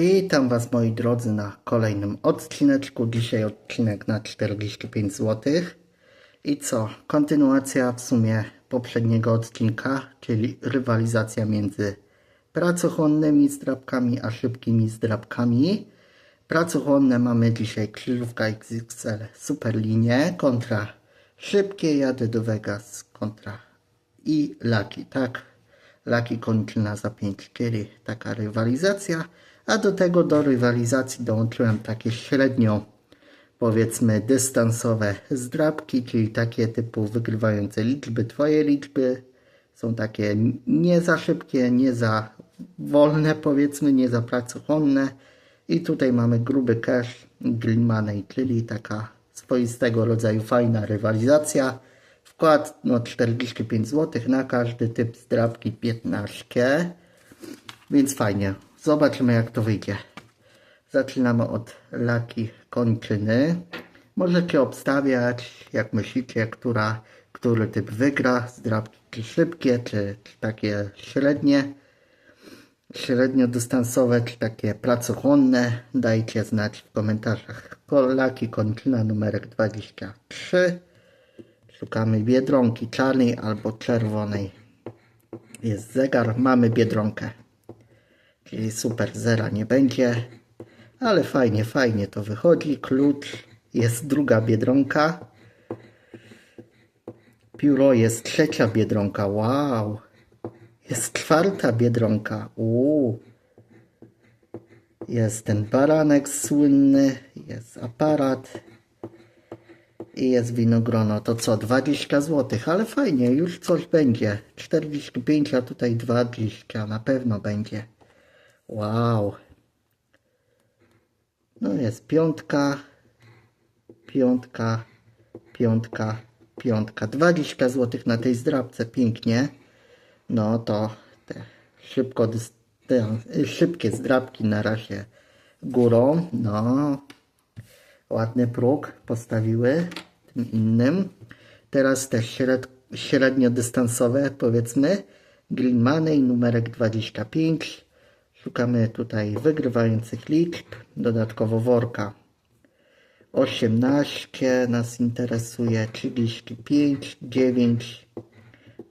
Witam Was moi drodzy na kolejnym odcineczku. Dzisiaj odcinek na 45 zł. I co? Kontynuacja w sumie poprzedniego odcinka, czyli rywalizacja między pracochłonnymi zdrabkami a szybkimi zdrabkami. Pracochłonne mamy dzisiaj krzyżówka XXL Superlinie kontra szybkie jadę do Vegas kontra i Lucky, tak? Lucky kończyna za 5-4, taka rywalizacja. A do tego do rywalizacji dołączyłem takie średnio, powiedzmy, dystansowe zdrabki, czyli takie typu wygrywające liczby. Twoje liczby są takie nie za szybkie, nie za wolne, powiedzmy, nie za pracochłonne. I tutaj mamy gruby cash, Green Money, czyli taka swoistego rodzaju fajna rywalizacja. Wkład no 45 zł na każdy typ zdrabki 15. Więc fajnie. Zobaczymy jak to wyjdzie. Zaczynamy od laki kończyny. Możecie obstawiać, jak myślicie, która, który typ wygra. Zdrabki szybkie, czy, czy takie średnie. Średniodystansowe, czy takie pracochłonne. Dajcie znać w komentarzach. Laki kończyna numerek 23. Szukamy biedronki czarnej albo czerwonej. Jest zegar, mamy biedronkę. Czyli super, zera nie będzie. Ale fajnie, fajnie to wychodzi. Klucz, jest druga biedronka. Pióro jest trzecia biedronka. Wow. Jest czwarta biedronka. Uuu. Jest ten baranek słynny. Jest aparat. I jest winogrono. To co? 20 zł. Ale fajnie, już coś będzie. 45, a tutaj 20. Na pewno będzie. Wow. No jest piątka, piątka, piątka, piątka. 20 zł na tej zdrabce, pięknie. No to te szybko dystans- szybkie zdrabki na razie górą. No, ładny próg postawiły tym innym. Teraz te śred, średniodystansowe, powiedzmy. Green Money, numerek 25. Szukamy tutaj wygrywających liczb, dodatkowo worka. 18 nas interesuje, 35, 9,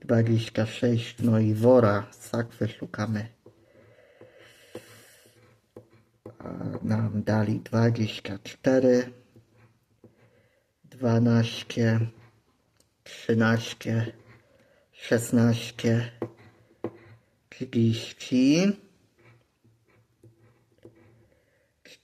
26, no i wora, sakwy szukamy. A nam dali 24, 12, 13, 16, 30,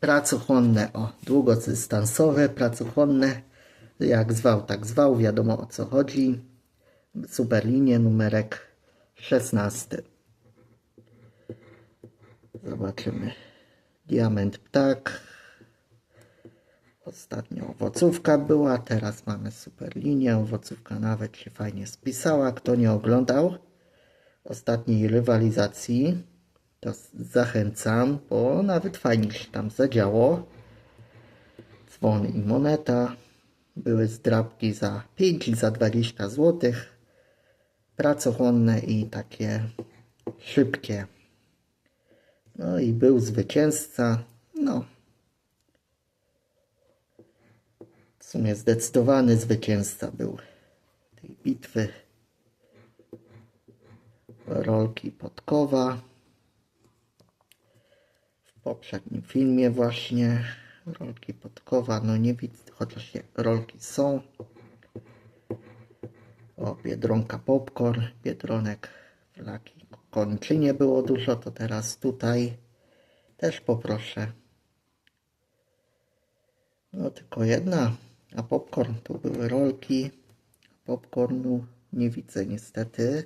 pracochłonne, o, długodystansowe, pracochłonne, jak zwał, tak zwał, wiadomo o co chodzi. Superlinie numerek 16. Zobaczymy. Diament ptak. Ostatnio owocówka była, teraz mamy superlinię. Owocówka nawet się fajnie spisała. Kto nie oglądał ostatniej rywalizacji, to zachęcam, bo nawet fajnie się tam zadziało. Dzwon i moneta. Były zdrabki za 5 i za 20 zł. Pracochłonne i takie szybkie. No i był zwycięzca. No. W sumie zdecydowany zwycięzca był tej bitwy. Rolki Podkowa. Poprzednim filmie właśnie rolki Podkowa. No nie widzę, chociaż nie, rolki są. O, Biedronka Popcorn, Biedronek w Laki Kończynie było dużo, to teraz tutaj też poproszę. No tylko jedna, a popcorn, tu były rolki. Popcornu nie widzę niestety.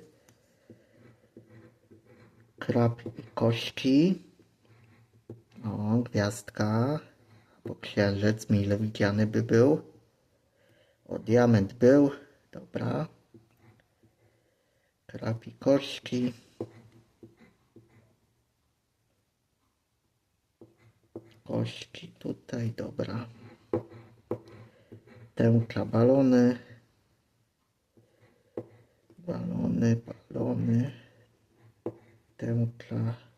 Krab i kości. O, gwiazdka. Bo księżyc mile widziany by był. O, diament był. Dobra. Krapi koszki. Kości tutaj, dobra. Tęcza balony. Balony, balony. Tęcza.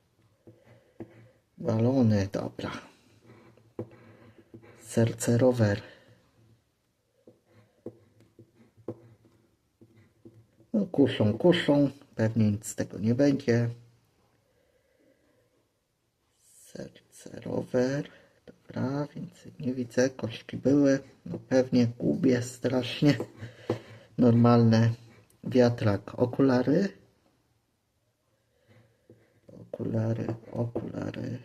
Balony, dobra. Serce rower. No, kuszą, kuszą. Pewnie nic z tego nie będzie. Serce rower. Dobra, więcej nie widzę. Kośki były. No pewnie gubię strasznie. Normalne. Wiatrak, okulary. Okulary, okulary.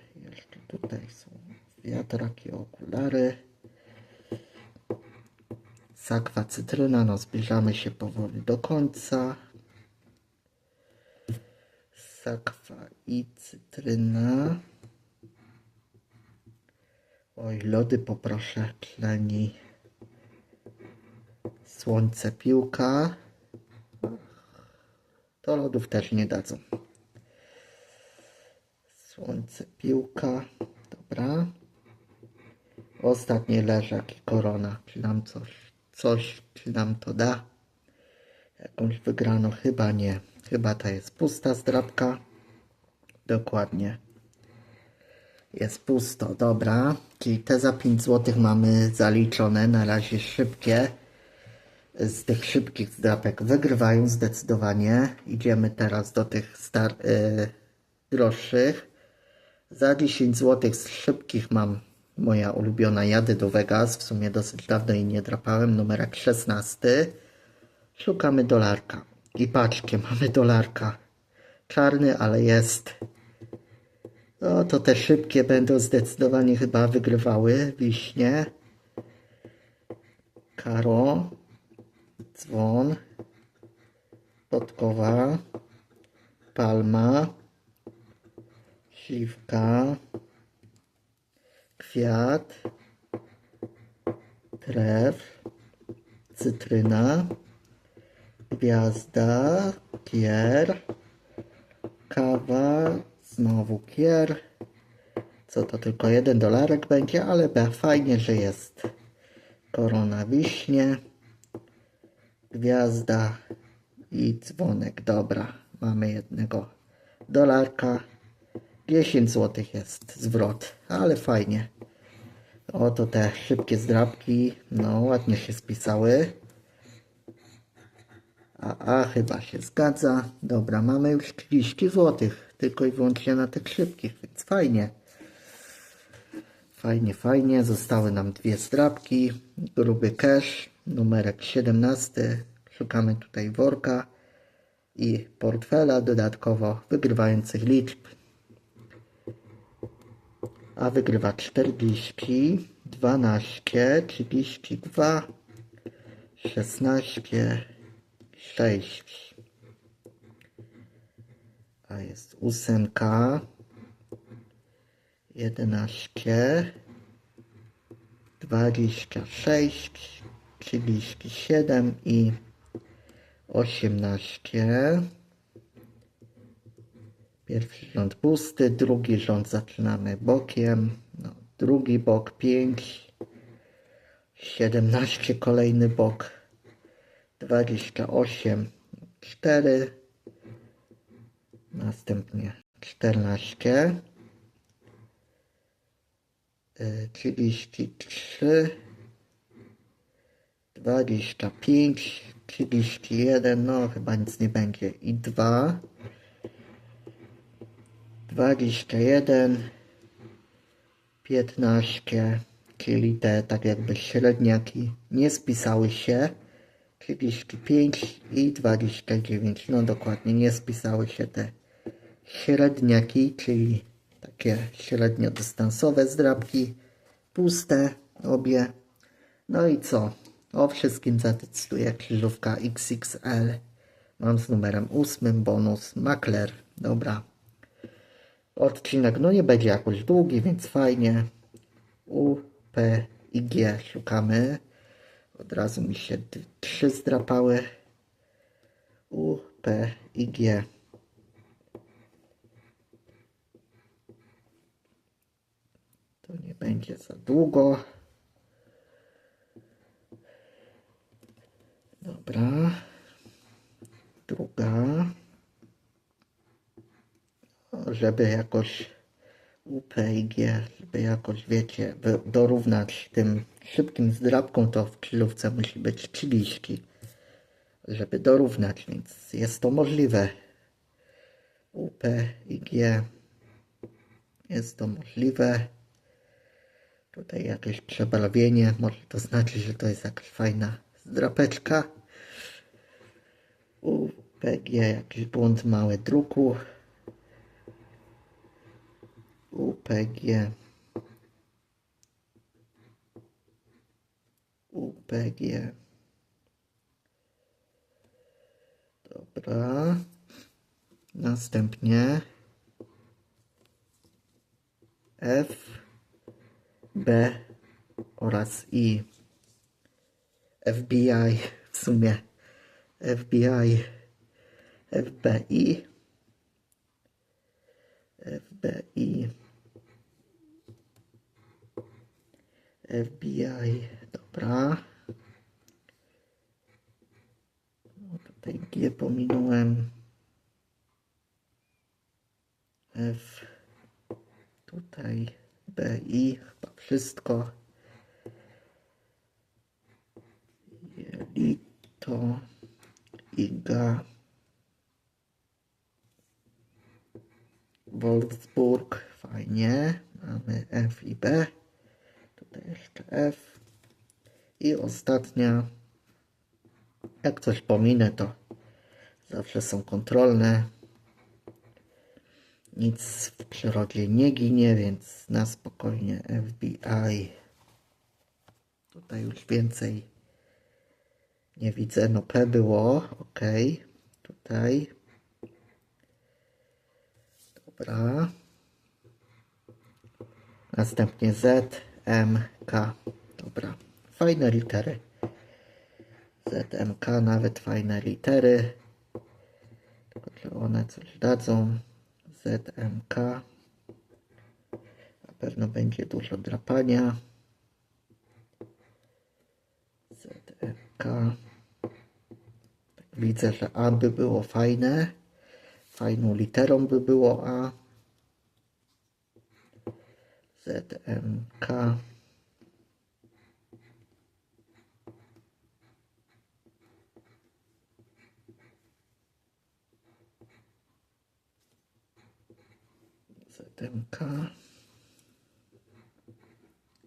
Tutaj są wiatraki, okulary. Sakwa cytryna, no zbliżamy się powoli do końca. Sakwa i cytryna. Oj, lody poproszę, tleni. Słońce, piłka. To lodów też nie dadzą. Słońce, piłka. Dobra. Ostatni leżak i korona. Czy nam coś, coś, czy nam to da? Jakąś wygraną? Chyba nie. Chyba ta jest pusta zdrabka. Dokładnie. Jest pusto, dobra. Czyli te za 5 zł mamy zaliczone. Na razie szybkie. Z tych szybkich zdrapek wygrywają zdecydowanie. Idziemy teraz do tych star y, droższych. Za 10 zł z szybkich mam moja ulubiona Jadę do Vegas. W sumie dosyć dawno jej nie drapałem. Numerek 16. Szukamy dolarka. I patrzcie, mamy dolarka. Czarny, ale jest. No to te szybkie będą zdecydowanie chyba wygrywały. Wiśnie. Karo. Dzwon. Podkowa. Palma. Śliwka. Kwiat. Tref. Cytryna. Gwiazda. Kier. Kawa. Znowu kier. Co to tylko jeden dolarek będzie, ale fajnie, że jest. Korona wiśnie. Gwiazda i dzwonek. Dobra, mamy jednego dolarka. 10 zł jest zwrot, ale fajnie. Oto te szybkie zdrabki, no ładnie się spisały. A, a chyba się zgadza. Dobra, mamy już 30 zł, tylko i wyłącznie na tych szybkich, więc fajnie. Fajnie, fajnie. Zostały nam dwie zdrabki. Gruby cash, numerek 17. Szukamy tutaj worka i portfela dodatkowo wygrywających liczb. A wygrywa 40, 12, 32, 16, 6. A jest ósemka. 11, 26, 37 i 18. Pierwszy rząd pusty, drugi rząd zaczynamy bokiem. No, drugi bok 5, 17 kolejny bok, 28, 4, następnie 14. y, 33, 25, 31, no chyba nic nie będzie i 2, 21, 15, czyli te tak jakby średniaki nie spisały się, 35 i 29, no dokładnie nie spisały się te średniaki, czyli takie średniodystansowe zdrabki, puste obie. No i co? O wszystkim zadecyduje krzyżówka XXL. Mam z numerem 8 bonus makler. Dobra. Odcinek no nie będzie jakoś długi, więc fajnie. U, P i G szukamy. Od razu mi się trzy zdrapały. U, P i G. To nie będzie za długo. Dobra. Druga. Żeby jakoś U, P i G, żeby jakoś, wiecie, dorównać tym szybkim zdrabkom, to w krzyżówce musi być 30. Żeby dorównać, więc jest to możliwe. U, P i G. Jest to możliwe. Tutaj jakieś przebarwienie, może to znaczy, że to jest jakaś fajna zdrapeczka. U PG jakiś błąd mały druku. UPG UPG Dobra. Następnie F B oraz I. FBI w sumie. FBI FBI FBI FBI dobra. Tutaj G pominąłem. F. Tutaj BI chyba wszystko. Jelito Iga. Wolfsburg fajnie. Mamy F i B F i ostatnia jak coś pominę to zawsze są kontrolne nic w przyrodzie nie ginie, więc na spokojnie FBI. Tutaj już więcej nie widzę. No P było, ok. Tutaj. Dobra. Następnie Z, M, K. Dobra. Fajne litery. Z, M, K, nawet fajne litery. Tylko czy one coś dadzą? ZMK. Na pewno będzie dużo drapania. ZMK. Widzę, że A by było fajne. Fajną literą by było A. ZMK. ZMK.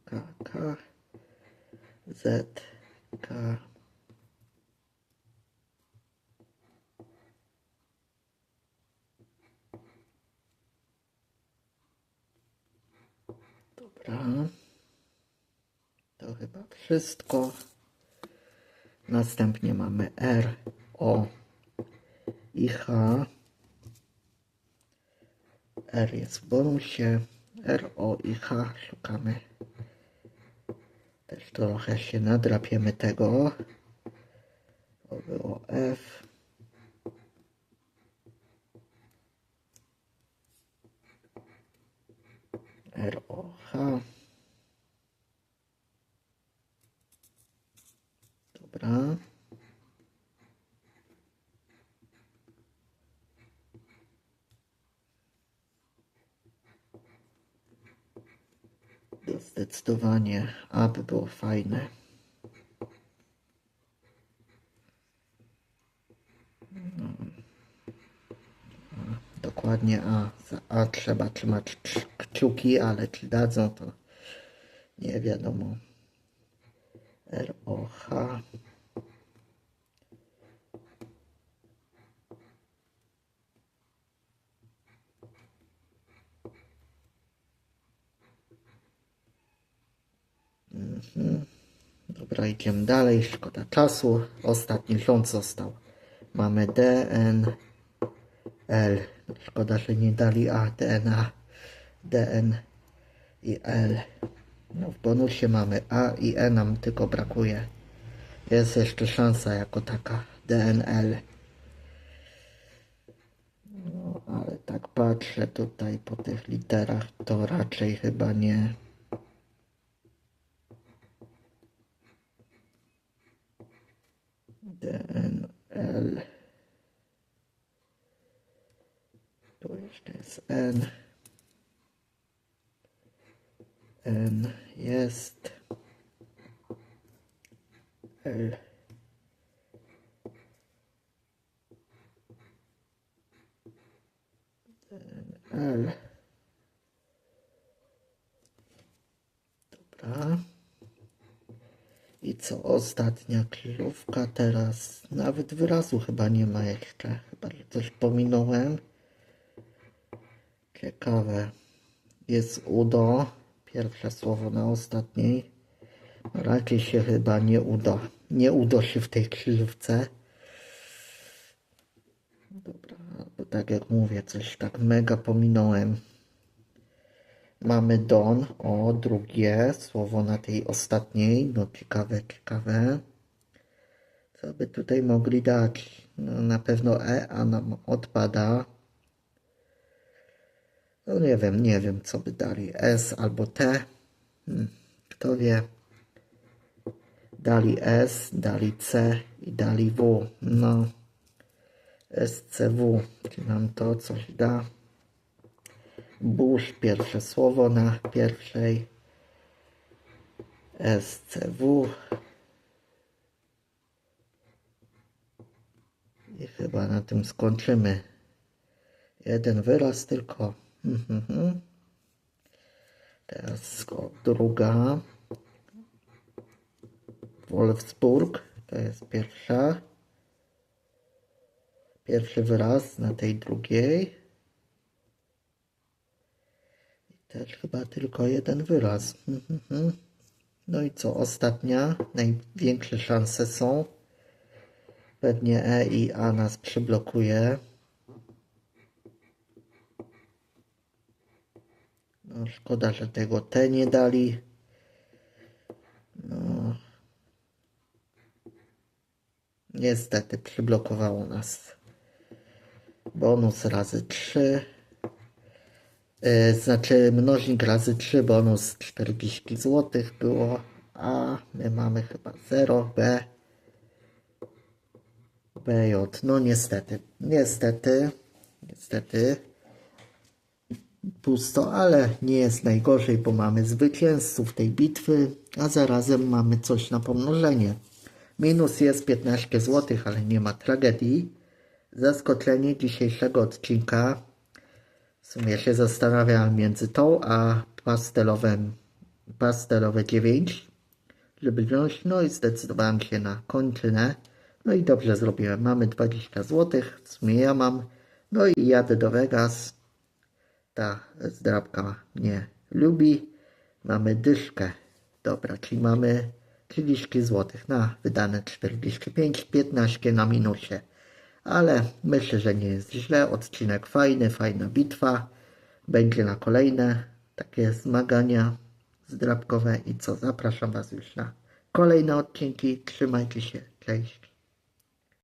KK. ZK. Dobra. To chyba wszystko. Następnie mamy R, O i H. R jest w bonusie. R, O i H szukamy. Też trochę się nadrapiemy tego. To było F. R, O, H. Dobra. To zdecydowanie A by było fajne. A, Dokładnie A. A trzeba trzymać kciuki, ale czy dadzą to nie wiadomo. R, O, H. Dobra, idziemy dalej, szkoda czasu. Ostatni rząd został. Mamy D, N, L. Szkoda, że nie dali A, DNA, DN i L. No w bonusie mamy A i E nam tylko brakuje. Jest jeszcze szansa jako taka DNL. No, ale tak patrzę tutaj po tych literach, to raczej chyba nie. DNL. Tu jeszcze jest N. N jest. L. L. Dobra. I co ostatnia krzyżówka teraz? Nawet wyrazu chyba nie ma jeszcze. Chyba coś pominąłem. Ciekawe. Jest udo. Pierwsze słowo na ostatniej. Raczej się chyba nie uda. Nie uda się w tej krzyżówce. Dobra, bo tak jak mówię, coś tak mega pominąłem. Mamy don, o drugie słowo na tej ostatniej. No ciekawe, ciekawe. Co by tutaj mogli dać? No, na pewno E, a nam odpada. No nie wiem, nie wiem co by dali. S albo T. Hmm, kto wie. Dali S, dali C i dali W. No. SCW, czy nam to coś da? Burz, pierwsze słowo na pierwszej. SCW. I chyba na tym skończymy. Jeden wyraz tylko. Mhm. Teraz druga. Wolfsburg, to jest pierwsza. Pierwszy wyraz na tej drugiej. I też chyba tylko jeden wyraz. No i co, ostatnia? Największe szanse są. Pewnie E i A nas przyblokuje. No szkoda, że tego T nie dali. No. Niestety przyblokowało nas. Bonus razy 3. Yy, znaczy mnożnik razy 3, bonus 40 zł było. A my mamy chyba 0, B. BJ. No niestety. Niestety. Niestety. Pusto, ale nie jest najgorzej, bo mamy zwycięzców tej bitwy, a zarazem mamy coś na pomnożenie. Minus jest 15 zł, ale nie ma tragedii. Zaskoczenie dzisiejszego odcinka. W sumie się zastanawiałem między tą a pastelowym, pastelowe 9, żeby wziąć. No i zdecydowałem się na kończynę. No i dobrze zrobiłem. Mamy 20 zł, w sumie ja mam. No i jadę do Vegas. Ta zdrabka mnie lubi. Mamy dyszkę. Dobra, czyli mamy 30 zł na wydane 45, 15 na minusie. Ale myślę, że nie jest źle. Odcinek fajny, fajna bitwa. Będzie na kolejne takie zmagania zdrabkowe. I co, zapraszam Was już na kolejne odcinki. Trzymajcie się. Cześć.